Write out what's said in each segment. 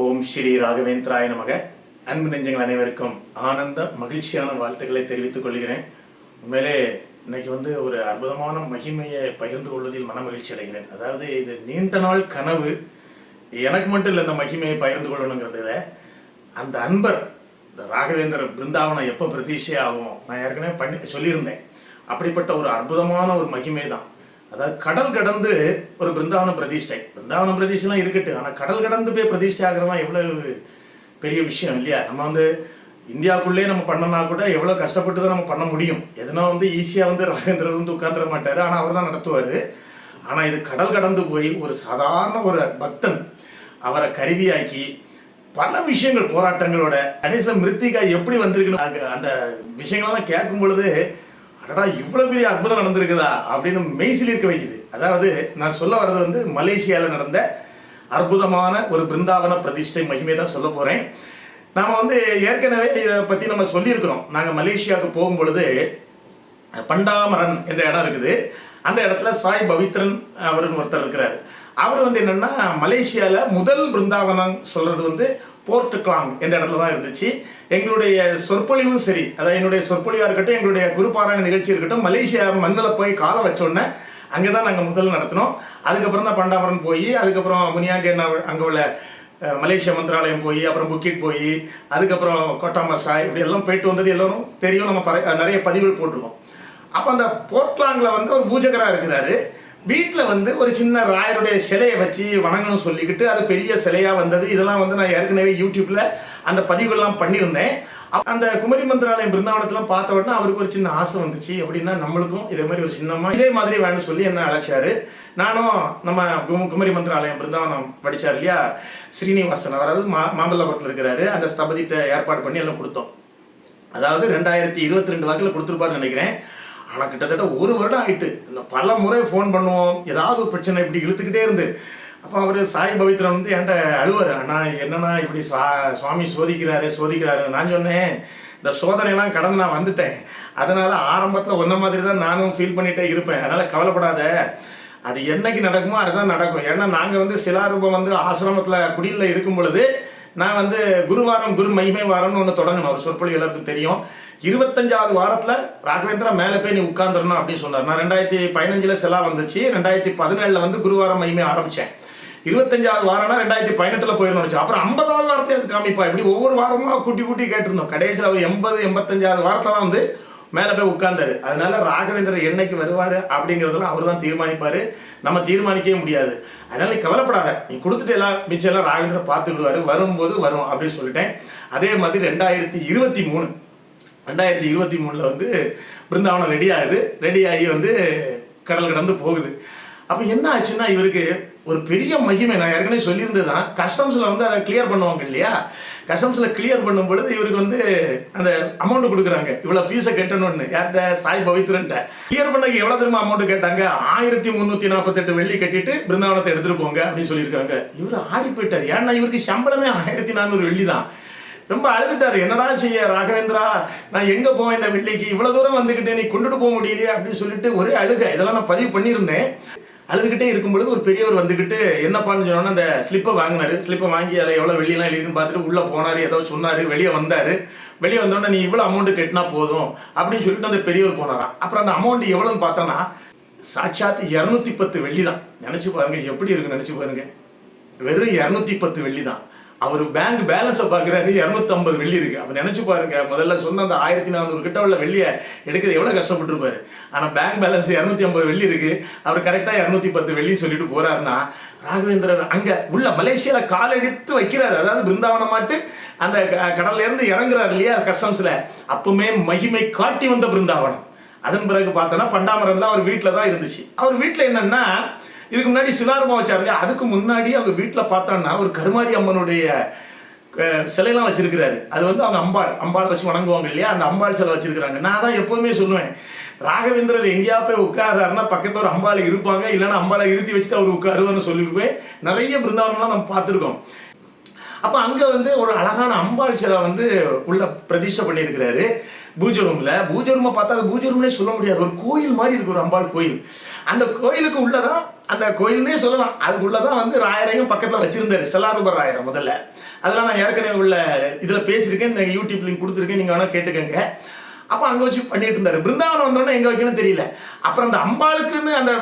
ஓம் ஸ்ரீ ராகவேந்திராய நமக. அன்பு நெஞ்சங்கள் அனைவருக்கும் ஆனந்த மகிழ்ச்சியான வாழ்த்துக்களை தெரிவித்துக் கொள்கிறேன். உண்மையிலே இன்னைக்கு வந்து ஒரு அற்புதமான மகிமையை பகிர்ந்து கொள்வதில் மன மகிழ்ச்சி அடைகிறேன். அதாவது இது நீண்ட நாள் கனவு. எனக்கு மட்டும் இல்லை இந்த மகிமையை பகிர்ந்து கொள்ளணுங்கிறதுல அந்த அன்பர் இந்த ராகவேந்திர பிருந்தாவனம் எப்போ பிரதீட்சை ஆகும்? நான் ஏற்கனவே பண்ணி சொல்லியிருந்தேன். அப்படிப்பட்ட ஒரு அற்புதமான ஒரு மகிமை தான் அதாவது கடல் கடந்து ஒரு பிருந்தாவன பிரதிஷ்டை. பிருந்தாவன பிரதிஷ்டைலாம் இருக்கட்டு ஆனால் கடல் கடந்து போய் பிரதிஷ்டை ஆகிறதுலாம் எவ்வளோ பெரிய விஷயம் இல்லையா? நம்ம வந்து இந்தியாவுக்குள்ளே நம்ம பண்ணனா கூட எவ்வளோ கஷ்டப்பட்டு தான் நம்ம பண்ண முடியும். எதனா வந்து ஈஸியாக வந்து ராகேந்திரர் வந்து உட்காந்துட மாட்டார். ஆனால் அவர் தான் நடத்துவார். ஆனால் இது கடல் கடந்து போய் ஒரு சாதாரண ஒரு பக்தன் அவரை கருவியாக்கி பல விஷயங்கள் போராட்டங்களோட கடைசியில் மிருத்திகா எப்படி வந்திருக்குன்னு அந்த விஷயங்களெல்லாம் கேட்கும் பொழுது அடடா இவ்வளோ பெரிய அற்புதம் நடந்திருக்குதா அப்படின்னு மெய்சில் இருக்க வைக்குது. அதாவது நான் சொல்ல வர்றது வந்து மலேசியாவில் நடந்த அற்புதமான ஒரு பிருந்தாவன பிரதிஷ்டை மகிமை தான் சொல்ல போகிறேன் நாம் வந்து ஏற்கனவே இதை பற்றி நம்ம சொல்லியிருக்கிறோம். நாங்கள் மலேசியாவுக்கு போகும் பொழுது பண்டாமரன் என்ற இடம் இருக்குது. அந்த இடத்துல சாய் பவித்ரன் அவருன்னு ஒருத்தர் இருக்கிறார். அவர் வந்து என்னன்னா மலேசியாவில் முதல் பிருந்தாவனம் சொல்கிறது வந்து போர்ட்டுக்லாங் என்ற இடத்துல தான் இருந்துச்சு. எங்களுடைய சொற்பொழிவும் சரி. அதாவது என்னுடைய சொற்பொழிவாக இருக்கட்டும் எங்களுடைய குருபாராயண நிகழ்ச்சி இருக்கட்டும் மலேசியா மண்ணில் போய் காலை வச்சோடனே அங்கே தான் நாங்கள் முதல்ல நடத்தினோம். அதுக்கப்புறம் தான் பண்டாமரன் போய் அதுக்கப்புறம் முனியாண்டி அண்ணா அங்கே உள்ள மலேசிய மந்திராலயம் போய் அப்புறம் புக்கிட் போய் அதுக்கப்புறம் கோட்டாமசாய் இப்படி எல்லாம் போயிட்டு வந்தது எல்லாரும் தெரியும். நம்ம நிறைய பதிவுகள் போட்டிருக்கோம். அப்போ அந்த போர்ட்லாங்கில் வந்து ஒரு பூஜகராக இருக்கிறாரு. வீட்டில் வந்து ஒரு சின்ன ராயருடைய சிலையை வச்சு வணங்கணும்னு சொல்லிக்கிட்டு அது பெரிய சிலையாக வந்தது. இதெல்லாம் வந்து நான் ஏற்கனவே யூடியூப்பில் அந்த பதிவுகள்லாம் பண்ணியிருந்தேன். அந்த குமரி மந்திராலயம் பிருந்தாவனத்தெல்லாம் பார்த்த உடனே அவருக்கு ஒரு சின்ன ஆசை வந்துச்சு. அப்படின்னா நம்மளுக்கும் இதே மாதிரி ஒரு சின்னமாக இதே மாதிரி வேணும்னு சொல்லி என்ன அழைச்சாரு? நானும் நம்ம கு- குமரி மந்திராலயம் பிருந்தாவனம் படித்தார் இல்லையா? ஸ்ரீனிவாசன். அவர் அதாவது மா மாமல்லபுரத்தில் இருக்கிறாரு. அந்த ஸ்தபதிட்ட ஏற்பாடு பண்ணி எல்லாம் கொடுத்தோம். அதாவது ரெண்டாயிரத்தி இருபத்தி ரெண்டு வாக்கில் கொடுத்துருப்பாருன்னு நினைக்கிறேன். ஆனால் கிட்டத்தட்ட ஒரு வருடம் ஆயிட்டு. இல்லை பல முறை ஃபோன் பண்ணுவோம். ஏதாவது ஒரு பிரச்சனை இப்படி இழுத்துக்கிட்டே இருந்து. அப்போ அவர் சாய் பவித்ரன் வந்து என்கிட்ட அழுவார். அண்ணா என்னண்ணா இப்படி சா சுவாமி சோதிக்கிறாரு சோதிக்கிறாரு. நான் சொன்னேன் இந்த சோதனையெல்லாம் கடந்து நான் வந்துட்டேன். அதனால் ஆரம்பத்தில் ஒன்றை மாதிரி தான் நானும் ஃபீல் பண்ணிகிட்டே இருப்பேன். அதனால் கவலைப்படாத. அது என்னைக்கு நடக்குமோ அதுதான் நடக்கும். ஏன்னா நாங்கள் வந்து சிலாரூபம் வந்து ஆசிரமத்தில் குடியில் இருக்கும் பொழுது நான் வந்து குருவாரம் குரு மகிமை வாரம்னு ஒன்று தொடங்கணும். ஒரு சொற்பொழி எல்லாருக்கும் தெரியும். இருபத்தஞ்சாவது வாரத்தில் ராகவேந்திரா மேலே போய் நீ உட்காந்துடணும் அப்படின்னு சொன்னார். நான் ரெண்டாயிரத்தி பதினஞ்சில் செலா வந்துச்சு. ரெண்டாயிரத்தி பதினேழில் வந்து குருவாரம் மகிமை ஆரம்பித்தேன் இருபத்தஞ்சாவது வாரம்னா ரெண்டாயிரத்தி பதினெட்டில் போயிருந்தோம் அப்புறம் ஐம்பதாவது வாரத்தை அது காமிப்பா? இப்படி ஒவ்வொரு வாரமும் கூட்டி கூட்டி கேட்டிருந்தோம். கடைசியில் அவர் எண்பது எண்பத்தஞ்சாவது வாரத்தில் தான் வந்து மேலே போய் உட்கார்ந்தாரு. அதனால ராகவேந்திரர் என்னைக்கு வருவார் அப்படிங்கிறதெல்லாம் அவர் தான் தீர்மானிப்பார். நம்ம தீர்மானிக்கவே முடியாது. அதனால நீ கவலைப்படாத. நீ கொடுத்துட்டு எல்லாம் மிச்சம் எல்லாம் ராகவேந்திரர் பார்த்துக்கிடுவாரு. வரும்போது வரும் அப்படின்னு சொல்லிட்டேன். அதே மாதிரி ரெண்டாயிரத்தி இருபத்தி மூணு ரெண்டாயிரத்தி இருபத்தி மூணில் வந்து பிருந்தாவனம் ரெடி ஆகுது. ரெடி ஆகி வந்து கடல் கடந்து போகுது. அப்போ என்ன ஆச்சுன்னா இவருக்கு ஒரு பெரிய மகிமை. நான் ஏற்கனவே சொல்லியிருந்தது தான் கஸ்டம்ஸில் வந்து அதை கிளியர் பண்ணுவாங்க இல்லையா? கஸ்டம்ஸில் கிளியர் பண்ணும் பொழுது இவருக்கு வந்து அந்த அமௌண்ட் கொடுக்குறாங்க. இவ்வளோ ஃபீஸை கட்டணும்னு. யார்கிட்ட? சாய் பவித்ரன்ட்ட. கிளியர் பண்ணக்கு எவ்வளோ திரும்ப அமௌண்ட் கேட்டாங்க? ஆயிரத்தி முந்நூற்றி நாற்பத்தெட்டு வெள்ளி கட்டிட்டு பிருந்தாவனத்தை எடுத்துகிட்டு போங்க அப்படின்னு சொல்லியிருக்காங்க இவர் ஆடி போயிட்டார் ஏன்னா இவருக்கு சம்பளமே ஆயிரத்தி நானூறு வெள்ளி தான். ரொம்ப அழுதுட்டாரு. என்னடா செய்ய ராகவேந்திரா? நான் எங்கே போவேன் இந்த வெள்ளிக்கு? இவ்வளோ தூரம் வந்துக்கிட்டேன் நீ கொண்டுட்டு போக முடியலையே அப்படின்னு சொல்லிட்டு ஒரே அழுக. இதெல்லாம் நான் பதிவு பண்ணியிருந்தேன். அழுதுகிட்டே இருக்கும் பொழுது ஒரு பெரியவர் வந்துக்கிட்டு என்னப்பான்னு சொன்னோன்னா அந்த ஸ்லிப்பை வாங்கினாரு. ஸ்லிப்பை வாங்கி அதில் எவ்வளோ வெளியெல்லாம் இல்லைன்னு பார்த்துட்டு உள்ளே போனார் ஏதோ சொன்னார் வெளியே வந்தார். வெளியே வந்தோடனே நீ இவ்வளோ அமௌண்ட் கட்டினா போதும் அப்படின்னு சொல்லிட்டு அந்த பெரியவர் போனாராம் அப்புறம் அந்த அமௌண்ட் எவ்வளோன்னு பார்த்தோன்னா சாட்சாத்து இரநூத்தி பத்து வெள்ளி தான் நினச்சி பாருங்க எப்படி இருக்குன்னு நினச்சி பாருங்க. வெறும் இரநூத்தி பத்து வெள்ளி தான் அவர் பேங்க் பேலன்ஸை பார்க்குறாரு இரநூத்தம்பது வெள்ளி இருக்கு. அப்போ நினச்சி பாருங்க முதல்ல சொன்ன அந்த ஆயிரத்தி நானூறு கிட்ட உள்ள வெள்ளியை எடுக்கிறது எவ்வளோ கஷ்டப்பட்டுருப்பாரு. ஆனால் பேங்க் பேலன்ஸ் இரநூத்தி ஐம்பது வெள்ளி இருக்கு. அவர் கரெக்டாக இரநூத்தி பத்து வெள்ளின்னு சொல்லிட்டு போறாருன்னா ராகவேந்திரர் அங்கே உள்ள மலேசியாவில் கால் எடுத்து வைக்கிறாரு. அதாவது பிருந்தாவனம் மாட்டு அந்த க- இறங்குறாரு இல்லையா கஸ்டம்ஸில் அப்பவுமே மகிமை காட்டி வந்த பிருந்தாவனம். அதன் பிறகு பார்த்தோன்னா பண்டாமரம்லாம் அவர் வீட்டில் தான் இருந்துச்சு. அவர் வீட்டில் என்னென்னா இதுக்கு முன்னாடி சிலாரமா வச்சாருங்க. அதுக்கு முன்னாடி அவங்க வீட்டில் பார்த்தோன்னா ஒரு கருமாரி அம்மனுடைய சிலையெல்லாம் வச்சிருக்கிறாரு. அது வந்து அவங்க அம்பாள் அம்பாளை வச்சு வணங்குவாங்க இல்லையா? அந்த அம்பாள் சிலை வச்சிருக்கிறாங்க. நான் தான் எப்போதுமே சொல்லுவேன். ராகவேந்திரர் எங்கேயா போய் உட்காருறாருன்னா பக்கத்தில் ஒரு அம்பாள் இருப்பாங்க. இல்லைன்னா அம்பாளை இருத்தி வச்சுட்டு அவர் உட்காருவார்னு சொல்லியிருப்பேன். நிறைய பிருந்தாவனம்லாம் நம்ம பார்த்துருக்கோம். அப்போ அங்கே வந்து ஒரு அழகான அம்பாள் சிலை வந்து உள்ள பிரதிஷ்டை பண்ணியிருக்கிறாரு. பூஜை ரூம்ல பூஜை ரூமை பார்த்தா அது பூஜை ரூம்னே சொல்ல முடியாது. ஒரு கோயில் மாதிரி இருக்கு ஒரு அம்பாள் கோயில். அந்த கோயிலுக்கு உள்ளதான் அந்த கோயில்னே சொல்லலாம். அதுக்குள்ளதான் வந்து ராயரையும் பக்கத்தில் வச்சிருந்தாரு. செல்லாரூபர் ராயரை முதல்ல. அதெல்லாம் நான் ஏற்கனவே உள்ள இதில் பேசியிருக்கேன். இந்த யூடியூப் லிங்க் கொடுத்துருக்கேன். நீங்கள் வேணால் கேட்டுக்கங்க. அப்போ அங்கே வச்சு பண்ணிட்டு இருந்தார். பிருந்தாவனம் வந்தோடனே எங்கே வைக்கணும் தெரியல. அப்புறம் அந்த அம்பாளுக்குன்னு அந்த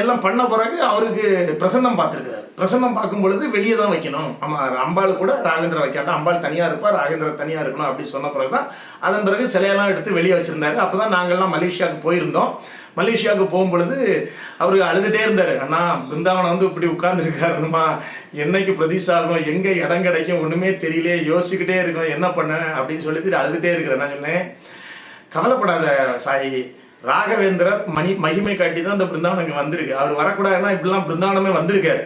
எல்லாம் பண்ண பிறகு அவருக்கு பிரசன்னம் பார்த்துருக்குறாரு. பிரசன்னம் பார்க்கும் பொழுது வெளியே தான் வைக்கணும். ஆமாம் அம்பாள் கூட ராகேந்திர வைக்காட்டும். அம்பாள் தனியாக இருப்பார் ராகேந்திர தனியாக இருக்கணும் அப்படின்னு சொன்ன பிறகு தான் அதன் பிறகு சிலையெல்லாம் எடுத்து வெளியே வச்சுருந்தாரு. அப்போ தான் நாங்கள்லாம் மலேசியாவுக்கு போயிருந்தோம். மலேசியாவுக்கு போகும்பொழுது அவர் அழுதுகிட்டே இருந்தார். அண்ணா பிருந்தாவனம் வந்து இப்படி உட்கார்ந்துருக்காருமா என்னைக்கு பிரதிஷ்டை ஆகும் எங்கே இடம் கிடைக்கும்? ஒன்றுமே தெரியலையே. யோசிச்சுக்கிட்டே இருக்கோம் என்ன பண்ண? அப்படின்னு சொல்லிட்டு அழுதுகிட்டே இருக்கிறேன் நான் சொன்னேன் கவலைப்படாத சாயி. ராகவேந்திரர் மணி மகிமை காட்டி தான் அந்த பிருந்தாவனம் இங்கே வந்திருக்கு. அவர் வரக்கூடாதுன்னா இப்படிலாம் பிருந்தாவனமே வந்திருக்காரு.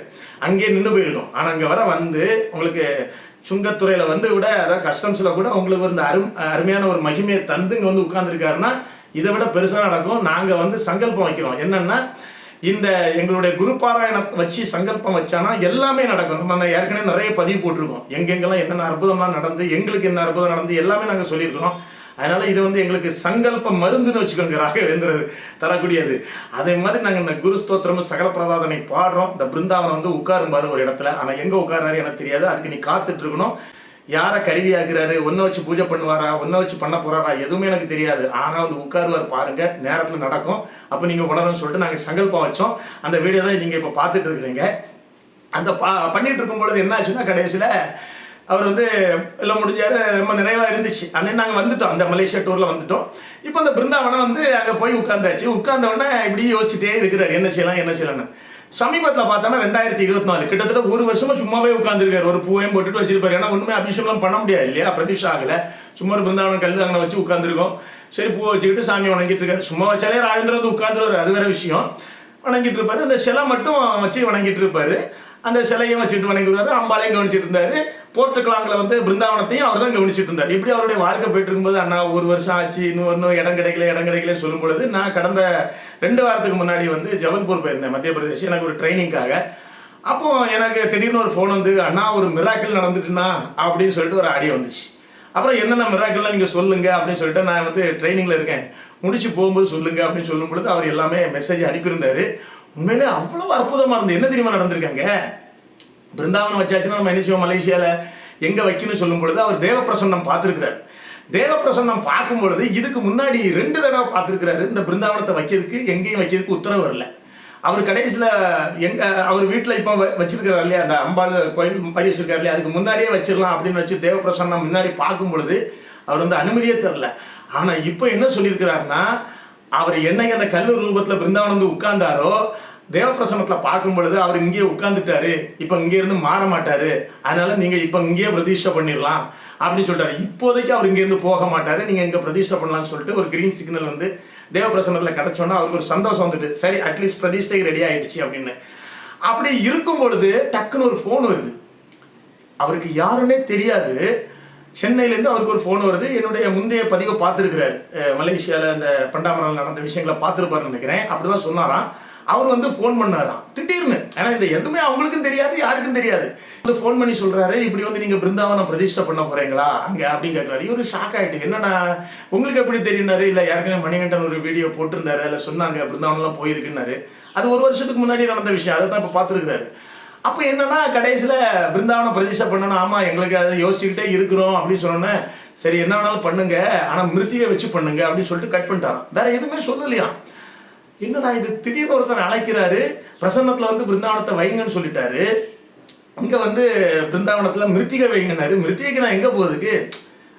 அங்கேயே நின்று போயிருக்கும். ஆனால் அங்கே வர வந்து உங்களுக்கு சுங்கத்துறையில் வந்து விட அதாவது கஸ்டம்ஸில் கூட உங்களுக்கு இந்த அரும் அருமையான ஒரு மகிமையை தந்து இங்கே வந்து உட்காந்துருக்காருன்னா இதை விட பெருசாக நடக்கும். நாங்கள் வந்து சங்கல்பம் வைக்கிறோம். என்னன்னா இந்த எங்களுடைய குரு பாராயணம் வச்சு சங்கல்பம் வச்சானா எல்லாமே நடக்கும். நம்ம ஏற்கனவே நிறைய பதிவு போட்டிருக்கோம். எங்கெங்கெல்லாம் என்னென்ன அற்புதம்லாம் நடந்து எங்களுக்கு என்ன அற்புதம் நடந்து எல்லாமே நாங்கள் சொல்லியிருக்கிறோம். அதனால் இது வந்து எங்களுக்கு சங்கல்ப மருந்துன்னு வச்சுக்கோங்க ராகவேந்திரர் தரக்கூடியது. அதே மாதிரி நாங்கள் இந்த குரு ஸ்தோத்திரமும் சகல பிரதாதனை பாடுறோம். இந்த பிருந்தாவனம் வந்து உட்காரும் பாரு ஒரு இடத்துல. ஆனால் எங்கே உட்காராரு எனக்கு தெரியாது. அதுக்கு நீ காத்துட்டு இருக்கணும். யாரை கருவியாக்குறாரு ஒன்றை வச்சு பூஜை பண்ணுவாரா? ஒன்றை வச்சு பண்ண போகிறாரா எதுவுமே எனக்கு தெரியாது. ஆனால் வந்து உட்காருவார் பாருங்கள் நேரத்தில் நடக்கும். அப்போ நீங்கள் உணரும்னு சொல்லிட்டு நாங்கள் சங்கல்பம் வச்சோம். அந்த வீடியோ தான் நீங்கள் இப்போ பார்த்துட்டு இருக்கிறீங்க. அந்த பா பண்ணிட்டு இருக்கும் பொழுது என்ன ஆச்சுன்னா கடைசியில் அவர் வந்து எல்லாம் முடிஞ்சார். ரொம்ப நிறைவாக இருந்துச்சு. அன்னைக்கு நாங்கள் வந்துட்டோம். அந்த மலேசியா டூரில் வந்துட்டோம். இப்போ அந்த பிருந்தாவனம் வந்து அங்கே போய் உட்காந்தாச்சு உட்காந்தவொடனே இப்படி யோசிச்சுட்டே இருக்கிறார். என்ன செய்யலாம் என்ன செய்யலாம்னு. சமீபத்தில் பார்த்தோன்னா ரெண்டாயிரத்தி இருபத்தி நாலு. கிட்டத்தட்ட ஒரு வருஷமா சும்மாவே உட்காந்துருக்காரு ஒரு பூவையும் போட்டுட்டு வச்சிருப்பாரு. ஏன்னா ஒன்றுமே அபிஷேகம் பண்ண முடியாது இல்லையா? பிரதிஷ்டா ஆகலை. சும்மா ஒரு பிருந்தாவனம் கல் அங்கே வச்சு உட்காந்துருக்கோம் சரி பூவை வச்சுக்கிட்டு சாமி வணங்கிட்டு இருக்காரு. சும்மா வச்சாலே ராஜேந்திர வந்து உட்காந்துருவாரு அது வேற விஷயம். வணங்கிட்டு இருப்பாரு. அந்த சிலை மட்டும் வச்சு வணங்கிட்டு இருப்பாரு. அந்த சிலையும் வச்சுட்டு வணங்கிடுவாரு. அம்பாலையும் கவனிச்சிட்டு இருந்தாரு. போர்ட்டுக்கலாங்கில் வந்து பிருந்தாவனத்தையும் அவர் தான் கவனிச்சுட்டு இருந்தார். இப்படி அவருடைய வாழ்க்கை போயிட்டு இருக்கும்போது அண்ணா ஒரு வருஷம் ஆச்சு இன்னும் இன்னும் இடம் கிடைக்கல இடம் கிடைக்கல சொல்லும் பொழுது நான் கடந்த ரெண்டு வாரத்துக்கு முன்னாடி வந்து ஜபல்பூர் போயிருந்தேன் மத்திய பிரதேஷ். எனக்கு ஒரு ட்ரைனிங்காக. அப்போ எனக்கு திடீர்னு ஒரு ஃபோன் வந்து அண்ணா ஒரு மிராக்கிள் நடந்துட்டுனா அப்படின்னு சொல்லிட்டு ஒரு ஆடியோ வந்துச்சு. அப்புறம் என்னென்ன மிராக்கிள்லாம் நீங்கள் சொல்லுங்க அப்படின்னு சொல்லிட்டு நான் வந்து ட்ரைனிங்கில் இருக்கேன். முடிச்சு போகும்போது சொல்லுங்க அப்படின்னு சொல்லும் பொழுது அவர் எல்லாமே மெசேஜ் அனுப்பியிருந்தார். உண்மையிலே அவ்வளோ அற்புதமாக இருந்தது. என்ன தெரியுமா நடந்திருக்காங்க? பிருந்தாவனம் வச்சாச்சுன்னா நம்ம நினைச்சோம் மலேசியாவில் எங்கே வைக்கணும்னு சொல்லும் பொழுது அவர் தேவப்பிரசன்னம் பார்த்துருக்குறாரு. தேவப்பிரசன்னம் பார்க்கும் பொழுது இதுக்கு முன்னாடி ரெண்டு தடவை பார்த்துருக்கிறாரு. இந்த பிருந்தாவனத்தை வைக்கிறதுக்கு எங்கேயும் வைக்கிறதுக்கு உத்தரவு வரல. அவர் கடைசியில் எங்க அவர் வீட்டில் இப்போ வ- வச்சிருக்கிறார் இல்லையா அந்த அம்பாள் கோயில் படி வச்சிருக்காரு இல்லையா அதுக்கு முன்னாடியே வச்சிடலாம் அப்படின்னு வச்சு தேவப்பிரசன்னம் முன்னாடி பார்க்கும் பொழுது அவர் வந்து அனுமதியே தரல. ஆனால் இப்போ என்ன சொல்லியிருக்கிறாருன்னா அவர் என்னைக்கு அந்த கல்லூர் ரூபத்தில் பிருந்தாவனம் வந்து உட்கார்ந்தாரோ தேவப்பிரசன்னத்தில் பார்க்கும் பொழுது அவர் இங்கேயே உட்காந்துட்டாரு இப்போ இங்கேருந்து மாற மாட்டார். அதனால் நீங்கள் இப்போ இங்கேயே பிரதிஷ்டை பண்ணிடலாம் அப்படின்னு சொல்லிட்டாரு. இப்போதைக்கு அவர் இங்கேருந்து போக மாட்டார். நீங்கள் இங்கே பிரதிஷ்டை பண்ணலாம்னு சொல்லிட்டு ஒரு கிரீன் சிக்னல் வந்து தேவப்பிரசன்னத்தில் கிடச்சோன்னா அவருக்கு ஒரு சந்தோஷம் வந்துட்டு சரி அட்லீஸ்ட் பிரதிஷ்டை ரெடி ஆகிடுச்சு அப்படின்னு. அப்படி இருக்கும் பொழுது டக்குன்னு ஒரு ஃபோன் வருது. அவருக்கு யாருன்னே தெரியாது. சென்னையிலேருந்து அவருக்கு ஒரு ஃபோன் வருது. என்னுடைய முந்தைய பதிவை பார்த்துருக்கிறாரு. மலேசியாவில் அந்த பண்டாமரம் நடந்த விஷயங்களை பார்த்துருப்பாருன்னு நினைக்கிறேன். அப்படி தான் சொன்னாராம். அவர் வந்து ஃபோன் பண்ணாராம். திடீர்னு. ஏன்னா இந்த எதுவுமே அவங்களுக்கும் தெரியாது யாருக்கும் தெரியாது. வந்து ஃபோன் பண்ணி சொல்றாரு இப்படி வந்து நீங்க பிருந்தாவனம் பிரதிஷ்டை பண்ண போறீங்களா? அங்க அப்படின்னு கேட்குறாரு இவரு ஷாக் ஆயிட்டு என்னடா உங்களுக்கு எப்படி தெரியுனாரு இல்ல யாருக்குமே மணிகண்டன் ஒரு வீடியோ போட்டிருந்தாரு இல்லை சொன்னாங்க பிருந்தாவனம்லாம் போயிருக்குன்னாரு. அது ஒரு வருஷத்துக்கு முன்னாடி நடந்த விஷயம் அதை தான் இப்போ பார்த்துருக்கிறாரு. அப்போ என்னன்னா கடைசியில் பிருந்தாவனம் பிரதிஷ்டை பண்ணணும் ஆமாம் எங்களுக்கு அதை யோசிச்சுக்கிட்டே இருக்கிறோம் அப்படின்னு சொன்னோன்னே சரி என்ன வேணாலும் பண்ணுங்க ஆனால் மிருத்தியை வச்சு பண்ணுங்க அப்படின்னு சொல்லிட்டு கட் பண்ணிட்டாராம். வேற எதுவுமே சொல்லலையாம். என்னடா இது? திடீர்னு ஒருத்தர் அழைக்கிறாரு. பிரசன்னத்தில் வந்து பிருந்தாவனத்தை வைங்கன்னு சொல்லிட்டாரு. இங்கே வந்து பிருந்தாவனத்தில் மிருத்திகை வைங்கன்னாரு. மிருத்திகைக்கு நான் எங்கே போகுதுக்கு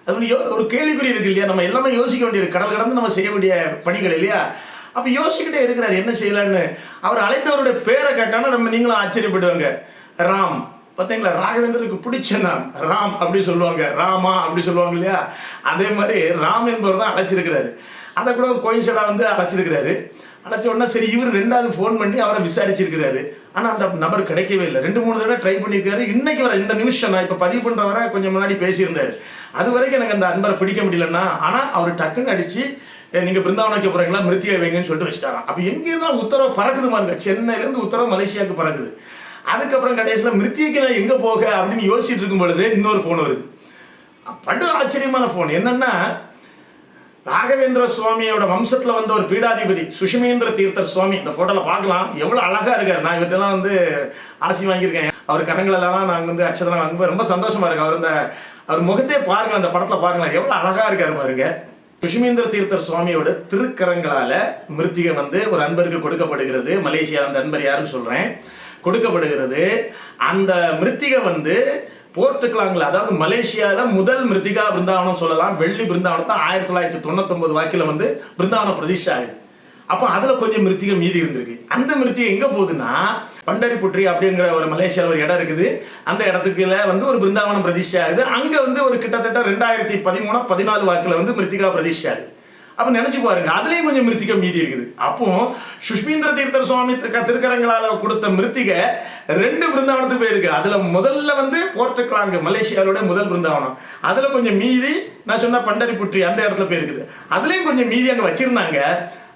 அது யோ- ஒரு கேள்விக்குறி இருக்கு இல்லையா? நம்ம எல்லாமே யோசிக்க வேண்டியது கடல் கடந்து நம்ம செய்ய வேண்டிய பணிகள் இல்லையா? அப்போ யோசிக்கிட்டே இருக்கிறார். என்ன செய்யலான்னு? அவர் அழைத்தவருடைய பேரை கேட்டானா நம்ம நீங்களும் ஆச்சரியப்படுவாங்க. ராம். பார்த்தீங்களா ராகவேந்தருக்கு பிடிச்ச நாம் ராம் அப்படி சொல்லுவாங்க. ராமா அப்படி சொல்லுவாங்க இல்லையா? அதே மாதிரி ராம் என்பவர் தான் அழைச்சிருக்கிறாரு. அதை கூட ஒரு கோயின்சடா வந்து அழைச்சிருக்கிறாரு. அழைச்ச உடனே சரி இவர் ரெண்டாவது ஃபோன் பண்ணி அவரை விசாரிச்சிருக்கிறாரு. ஆனால் அந்த நபர் கிடைக்கவே இல்லை. ரெண்டு மூணு தடவை ட்ரை பண்ணியிருக்காரு. இன்னைக்கு வர இந்த நிமிஷம் நான் இப்போ பதிவு பண்ணுற வரை கொஞ்சம் முன்னாடி பேசியிருந்தாரு. அது வரைக்கும் எனக்கு அந்த அன்பரை பிடிக்க முடியலன்னா ஆனால் அவர் டக்குன்னு அடிச்சு நீங்கள் பிருந்தாவனக்கு போகிறீங்களா மிருத்தியா வைங்கன்னு சொல்லிட்டு வச்சுட்டாராம். அப்போ எங்கே தான் உத்தரவு பறக்குது பாருங்க. சென்னையிலேருந்து உத்தரவு மலேசியாவுக்கு பறக்குது. அதுக்கப்புறம் கடைசியில் மிருத்தியக்கு நான் எங்கே போக? அப்படின்னு யோசிச்சுட்டு இருக்கும் பொழுது இன்னொரு ஃபோன் வருது. படு ஆச்சரியமான ஃபோன் என்னென்னா ராகவேந்திர சுவாமியோட வம்சத்துல வந்த ஒரு பீடாதிபதி சுஷிமேந்திர தீர்த்தர் சுவாமி. இந்த போட்டோல பார்க்கலாம். எவ்வளவு அழகா இருக்காரு. நான் இவர்கிட்டலாம் வந்து ஆசி வாங்கியிருக்கேன். அவர் கரங்களெல்லாம் நாங்கள் வந்து அக்ஷதெல்லாம் வாங்கும்போது ரொம்ப சந்தோஷமா இருக்கு. அவர் இந்த அவர் முகத்தே பாருங்கள் அந்த படத்துல பாருங்களேன். எவ்வளவு அழகா இருக்காரு பாருங்க. சுஷிமேந்திர தீர்த்தர் சுவாமியோட திருக்கரங்களால மிருத்திகை வந்து ஒரு அன்பருக்கு கொடுக்கப்படுகிறது. மலேசியா அந்த அன்பர் யாருன்னு சொல்றேன். கொடுக்கப்படுகிறது. அந்த மிருத்திகை வந்து போர்ட்டுக்கலாங்களா அதாவது மலேசியாவில் முதல் மிருத்திகா பிருந்தாவனம் சொல்லலாம். வெள்ளி பிருந்தாவனத்தான் ஆயிரத்தி தொள்ளாயிரத்தி தொண்ணூத்தொம்பது வாக்கில் வந்து பிருந்தாவன பிரதிஷ்டா ஆகுது. அப்போ அதில் கொஞ்சம் மிருத்திகை மீதி இருந்திருக்கு. அந்த மிருத்திகை எங்கே போகுதுன்னா பண்டரிபுட்ரி அப்படிங்கிற ஒரு மலேசியாவில் ஒரு இடம் இருக்குது. அந்த இடத்துக்குல வந்து ஒரு பிருந்தாவனம் பிரதிஷ்டை ஆகுது. அங்கே வந்து ஒரு கிட்டத்தட்ட ரெண்டாயிரத்தி பதிமூணு பதினாலு வாக்கில் வந்து மிருத்திகா பிரதிஷ்டை ஆகுது. அப்போ நினச்சி பாருங்க. அதுலேயும் கொஞ்சம் மிருத்திகை மீதி இருக்குது. அப்போ சுஷ்மீந்திர தீர்த்தர் சுவாமி திரு- கொடுத்த மிருத்திகை ரெண்டு பிருந்தாவனத்துக்கு போயிருக்கு. அதில் முதல்ல வந்து போர்ட்டுக்கலாங்க மலேசியாவோட முதல் பிருந்தாவனம் அதில் கொஞ்சம் மீதி நான் சொன்ன பண்டரிபுற்றி அந்த இடத்துல போயிருக்குது. அதுலேயும் கொஞ்சம் மீதி அங்கே வச்சுருந்தாங்க.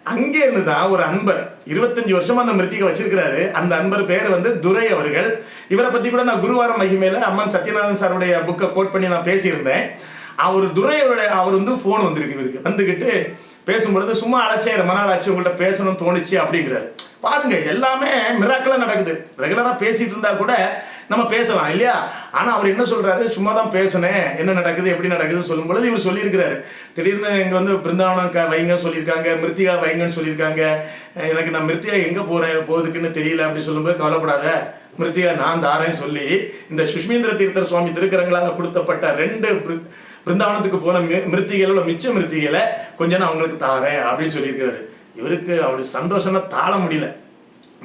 அங்கே இருந்து தான் ஒரு அன்பர். இருபத்தஞ்சு வருஷமா அந்த மிருத்திகை வச்சிருக்கிறாரு. அந்த அன்பர் பேர் வந்து துரை அவர்கள். இவரை பத்தி கூட நான் குருவாரம் மகிமையில அம்மன் சத்யநாதன் சாருடைய புக்கை கோட் பண்ணி நான் பேசியிருந்தேன். அவர் துரையோட அவர் வந்து ஃபோன் வந்திருக்கு இவருக்கு. வந்துக்கிட்டு பேசும்பொழுது சும்மா அழைச்சேன் ரொம்ப நாள் ஆச்சு உங்கள்கிட்ட பேசணும் தோணுச்சு அப்படிங்கிறாரு. பாருங்க எல்லாமே மிராக்கலாக நடக்குது. ரெகுலராக பேசிட்டு இருந்தா கூட நம்ம பேசலாம் இல்லையா? ஆனால் அவர் என்ன சொல்றாரு? சும்மா தான் பேசுனேன். என்ன நடக்குது எப்படி நடக்குதுன்னு சொல்லும் பொழுது இவர் சொல்லியிருக்கிறாரு. திடீர்னு இங்கே வந்து பிருந்தாவனம் க- வைங்கன்னு சொல்லியிருக்காங்க மிருத்திகா வைங்கன்னு சொல்லியிருக்காங்க. எனக்கு நான் மிருத்தியா எங்கே போகிறேன் போகுதுக்குன்னு தெரியல அப்படின்னு சொல்லும்போது கவலைப்படாத. மிருத்திகா நான் தாரேன்னு சொல்லி இந்த சுஷ்மீந்திர தீர்த்தர் சுவாமி திருக்கரங்களால் கொடுத்தப்பட்ட ரெண்டு பிருந்தாவனத்துக்கு போன மிருத்திகளோட மிச்ச மிருத்திகளை கொஞ்சம் நான் அவங்களுக்கு தாரேன் அப்படின்னு சொல்லியிருக்கிறாரு. இவருக்கு அவரு சந்தோஷம்னா தாழ முடியல.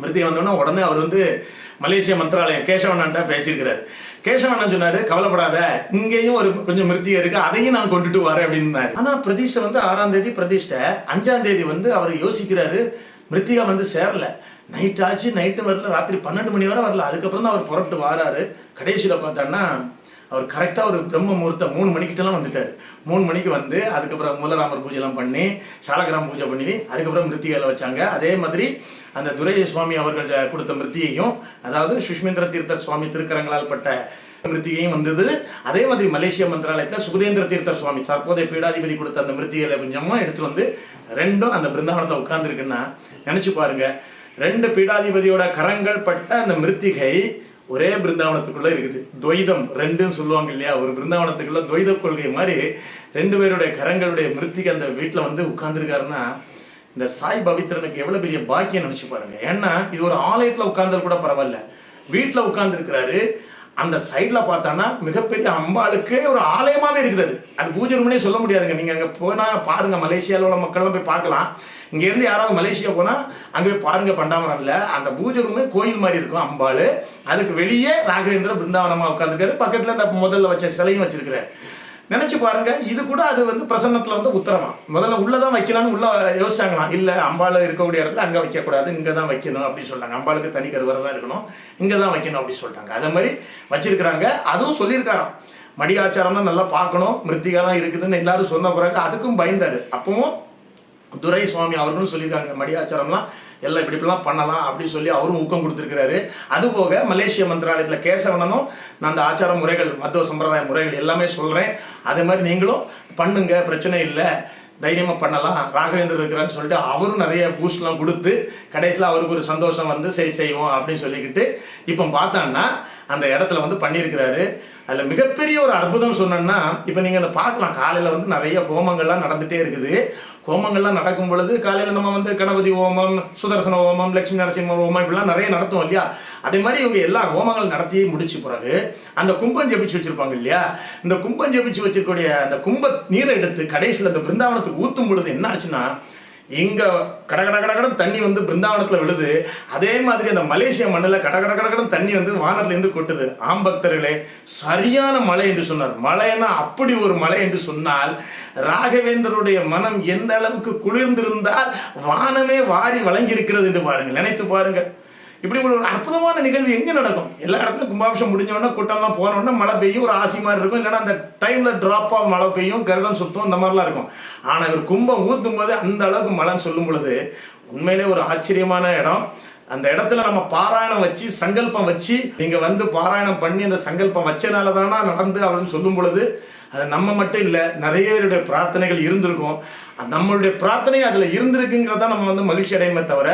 மிருத்தி வந்தோடனே உடனே அவர் வந்து மலேசிய மந்திராலயம் கேசவண்ணன்ட்ட பேசியிருக்கிறாரு. கேசவண்ணன் சொன்னாரு கவலைப்படாத இங்கேயும் ஒரு கொஞ்சம் மிருத்திகை இருக்கு அதையும் நான் கொண்டுட்டு வரேன் அப்படின்னாரு. ஆனா பிரதிஷ்டை வந்து ஆறாம் தேதி பிரதிஷ்டை அஞ்சாம் தேதி வந்து அவர் யோசிக்கிறாரு மிருத்திகா வந்து சேரல. நைட் ஆச்சு நைட்டு வரல ராத்திரி பன்னெண்டு மணி வரை வரல. அதுக்கப்புறம் தான் அவர் புறப்பட்டு வாராரு. கடைசியில் பார்த்தோன்னா அவர் கரெக்டாக ஒரு பிரம்ம முகூர்த்தம் மூணு மணிக்கிட்டலாம் வந்துட்டார். மூணு மணிக்கு வந்து அதுக்கப்புறம் மூலராமர் பூஜைலாம் பண்ணி சாலகிராம் பூஜை பண்ணி அதுக்கப்புறம் மிருத்திகையில் வச்சாங்க. அதே மாதிரி அந்த துரை சுவாமி அவர்கள் கொடுத்த மிருத்தியையும் அதாவது சுஷ்மேந்திர தீர்த்தர் சுவாமி திருக்கரங்களால் பட்ட மிருத்திகையும் வந்தது. அதே மாதிரி மலேசிய மந்திராலயத்தில் சுபதேந்திர தீர்த்தர் சுவாமி தற்போதைய பீடாதிபதி கொடுத்த அந்த மிருத்திகளை கொஞ்சமாக எடுத்து வந்து ரெண்டும் அந்த பிருந்தாவனத்தில் உட்கார்ந்துருக்குன்னா நினச்சி பாருங்க. ரெண்டு பீடாதிபதியோட கரங்கள் பட்ட அந்த மிருத்திகை ஒரே பிருந்தாவனத்துக்குள்ள இருக்குது. துவைதம் ரெண்டுன்னு சொல்லுவாங்க இல்லையா? ஒரு பிருந்தாவனத்துக்குள்ள துவைத கொள்கை மாதிரி ரெண்டு பேருடைய கரங்களுடைய மிருத்திக்கு அந்த வீட்டில் வந்து உட்கார்ந்துருக்காருன்னா இந்த சாய் பவித்ரனுக்கு எவ்வளோ பெரிய பாக்கியம் நினச்சி பாருங்க. ஏன்னா இது ஒரு ஆலயத்தில் உட்காந்தால் கூட பரவாயில்ல. வீட்டில் உட்கார்ந்துருக்கிறாரு. அந்த சைடில் பார்த்தோன்னா மிகப்பெரிய அம்பாளுக்கு ஒரு ஆலயமாவே இருக்குது அது. அது பூஜை ரூம்னே சொல்ல முடியாதுங்க. நீங்கள் அங்கே போனால் பாருங்கள் மலேசியாவில் உள்ள மக்கள்லாம் போய் பார்க்கலாம். இங்கேருந்து யாராவது மலேசியா போனால் அங்கே போய் பாருங்கள் பண்டாமரம்ல. அந்த பூஜை ரூமே கோயில் மாதிரி இருக்கும் அம்பாள். அதுக்கு வெளியே ராகவேந்திர பிருந்தாவனமாக உட்காந்துருக்காரு பக்கத்தில் அந்த முதல்ல வச்ச சிலையும் வச்சிருக்கிறாரு. நினைச்சு பாருங்க இது கூட அது வந்து பிரசன்னத்தில் வந்து உத்தரமா. முதல்ல உள்ளதான் வைக்கலாம்னு உள்ள யோசிச்சாங்களாம். இல்லை அம்பாள் இருக்கக்கூடிய இடத்துல அங்கே வைக்கக்கூடாது இங்கே தான் வைக்கணும் அப்படின்னு சொல்லிட்டாங்க அம்பாளுக்கு தனி கருவறை தான் இருக்கணும் இங்கே தான் வைக்கணும் அப்படின்னு சொல்லிட்டாங்க. அதே மாதிரி வச்சிருக்கிறாங்க அதுவும் சொல்லியிருக்காராம். மடி ஆச்சாரம்லாம் நல்லா பார்க்கணும் மிருத்திகாலாம் இருக்குதுன்னு எல்லாரும் சொன்ன பிறகு அதுக்கும் பயந்தாரு. அப்பவும் துரை சுவாமி அவர்களும் சொல்லியிருக்காங்க மடி ஆச்சாரம்லாம் எல்லாம் இப்படி இப்படிலாம் பண்ணலாம் அப்படின்னு சொல்லி அவரும் ஊக்கம் கொடுத்துருக்கிறாரு. அதுபோக மலேசிய மந்திராலயத்தில் கேசவனனும் நான் அந்த ஆச்சார முறைகள் மத்துவ சம்பிரதாய முறைகள் எல்லாமே சொல்கிறேன் அதே மாதிரி நீங்களும் பண்ணுங்க பிரச்சனை இல்லை. தைரியமாக பண்ணலாம். ராகவேந்தர் இருக்கிறான்னு சொல்லிட்டு அவரும் நிறைய பூஸ்ட்லாம் கொடுத்து கடைசியில் அவருக்கு ஒரு சந்தோஷம் வந்து சரி செய்வோம் அப்படின்னு சொல்லிக்கிட்டு இப்போ பார்த்தான்னா அந்த இடத்துல வந்து பண்ணியிருக்கிறாரு. அதில் மிகப்பெரிய ஒரு அற்புதம் சொன்னேன்னா இப்போ நீங்கள் அதை பார்க்கலாம். காலையில் வந்து நிறைய ஹோமங்கள்லாம் நடந்துகிட்டே இருக்குது. ஹோமங்கள்லாம் நடக்கும் பொழுது காலையில் நம்ம வந்து கணபதி ஹோமம் சுதர்சன ஹோமம் லட்சுமி நரசிம்ம ஹோமம் இப்படிலாம் நிறைய நடத்துவோம் இல்லையா? அதே மாதிரி இவங்க எல்லா ஹோமங்கள் நடத்தி முடிச்ச பிறகு அந்த கும்பம் ஜெபிச்சு வச்சிருப்பாங்க இல்லையா? இந்த கும்பம் ஜெபிச்சு வச்சிருக்கக்கூடிய அந்த கும்ப நீரை எடுத்து கடைசியில் அந்த பிருந்தாவனத்துக்கு ஊற்றும் பொழுது என்ன ஆச்சுன்னா இங்கே கட கட தண்ணி வந்து பிருந்தாவனத்தில் விழுது. அதே மாதிரி அந்த மலேசியா மண்ணில் கட கட தண்ணி வந்து வானத்துலேருந்து கொட்டுது. ஆம் பக்தர்களே சரியான மழை என்று சொன்னார். மழைன்னா அப்படி ஒரு மழை என்று சொன்னால் ராகவேந்தருடைய மனம் எந்த அளவுக்கு குளிர்ந்திருந்தால் வானமே வாரி வழங்கி இருக்கிறது என்று பாருங்கள். நினைத்து பாருங்கள். இப்படி ஒரு அற்புதமான நிகழ்வு எங்கே நடக்கும்? எல்லா இடத்துலையும் கும்பாபிஷம் முடிஞ்சவொடனே கூட்டம்லாம் போனோடனே மழை பெய்யும் ஒரு ஆசி மாதிரி இருக்கும். இல்லைன்னா அந்த டைம்ல ட்ராப்பாக மழை பெய்யும் கருதம் சுத்தம் இந்த மாதிரிலாம் இருக்கும். ஆனால் இவர் கும்பம் ஊற்றும் போது அந்த அளவுக்கு மழைன்னு சொல்லும் பொழுது உண்மையிலே ஒரு ஆச்சரியமான இடம். அந்த இடத்துல நம்ம பாராயணம் வச்சு சங்கல்பம் வச்சு நீங்கள் வந்து பாராயணம் பண்ணி அந்த சங்கல்பம் வச்சனால தானா நடந்து அப்படின்னு சொல்லும் பொழுது அது நம்ம மட்டும் இல்லை நிறைய பேருடைய பிரார்த்தனைகள் இருந்திருக்கும். நம்மளுடைய பிரார்த்தனை அதில் இருந்திருக்குங்கிறத நம்ம வந்து மகிழ்ச்சி அடையுமே தவிர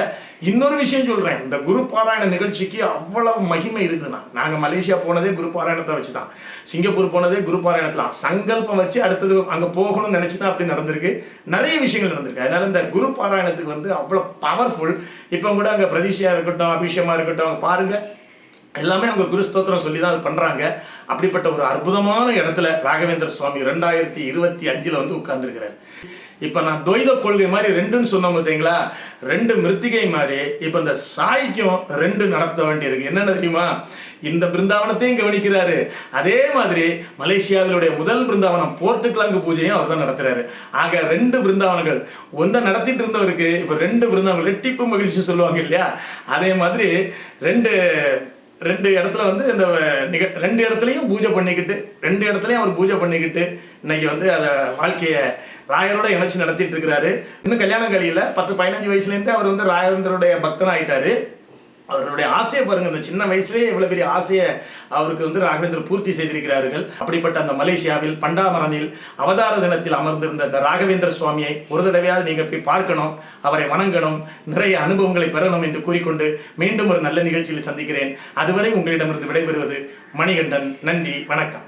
இன்னொரு விஷயம் சொல்கிறேன் இந்த குரு பாராயண நிகழ்ச்சிக்கு அவ்வளவு மகிமை இருக்குதுண்ணா. நாங்கள் மலேசியா போனதே குரு பாராயணத்தை வச்சு தான் சிங்கப்பூர் போனதே குரு பாராயணத்தில் சங்கல்பம் வச்சு அடுத்தது அங்கே போகணும்னு நினச்சி தான் அப்படி நடந்திருக்கு. நிறைய விஷயங்கள் நடந்திருக்கு. அதனால் இந்த குரு பாராயணத்துக்கு வந்து அவ்வளோ பவர்ஃபுல் இப்போ கூட அங்கே பிரதிஷியாக இருக்கட்டும் அபிஷேகமாக இருக்கட்டும் அங்கே பாருங்கள் எல்லாமே அவங்க குரு ஸ்தோத்திரம் சொல்லி தான் அது பண்ணுறாங்க அப்படிப்பட்ட ஒரு அற்புதமான இடத்துல ராகவேந்திர சுவாமி ரெண்டாயிரத்தி இருபத்தி அஞ்சில் வந்து உட்கார்ந்துருக்கிறார். இப்போ நான் துவைத கொள்கை மாதிரி ரெண்டுன்னு சொன்னோம் பார்த்தீங்களா? ரெண்டு மிருத்திகை மாதிரி இப்போ இந்த சாய்க்கும் ரெண்டு நடத்த வேண்டியிருக்கு. என்னென்ன தெரியுமா? இந்த பிருந்தாவனத்தையும் கவனிக்கிறாரு. அதே மாதிரி மலேசியாவிலுடைய முதல் பிருந்தாவனம் போர்ட்டுக்கிழங்கு பூஜையும் அவர் தான் நடத்துறாரு. ஆக ரெண்டு பிருந்தாவனங்கள். ஒன்றை நடத்திட்டு இருந்தவருக்கு இப்போ ரெண்டு பிருந்தாவனம் ரெட்டிப்பு மகிழ்ச்சி சொல்லுவாங்க இல்லையா? அதே மாதிரி ரெண்டு ரெண்டு இடத்துல வந்து இந்த நிக ரெண்டு இடத்துலையும் பூஜை பண்ணிக்கிட்டு ரெண்டு இடத்துலையும் அவர் பூஜை பண்ணிக்கிட்டு இன்னைக்கு வந்து அதை வாழ்க்கையை ராயரோட இணைச்சு நடத்திட்டு இருக்கிறாரு. இன்னும் கல்யாணம் கழியில பத்து பதினஞ்சு வயசுலேருந்து அவர் வந்து ராயவேந்தருடைய பக்தன் ஆயிட்டாரு அவருடைய ஆசையை பாருங்க இந்த சின்ன வயசுலேயே இவ்வளவு பெரிய ஆசையை அவருக்கு வந்து ராகவேந்தர் பூர்த்தி செய்திருக்கிறார்கள். அப்படிப்பட்ட அந்த மலேசியாவில் பண்டாமரனில் அவதார தினத்தில் அமர்ந்திருந்த அந்த ராகவேந்திர சுவாமியை ஒரு தடவையாவது நீங்கள் போய் பார்க்கணும் அவரை வணங்கணும் நிறைய அனுபவங்களை பெறணும் என்று கூறிக்கொண்டு மீண்டும் ஒரு நல்ல நிகழ்ச்சியில் சந்திக்கிறேன். அதுவரை உங்களிடமிருந்து விடைபெறுவது மணிகண்டன். நன்றி வணக்கம்.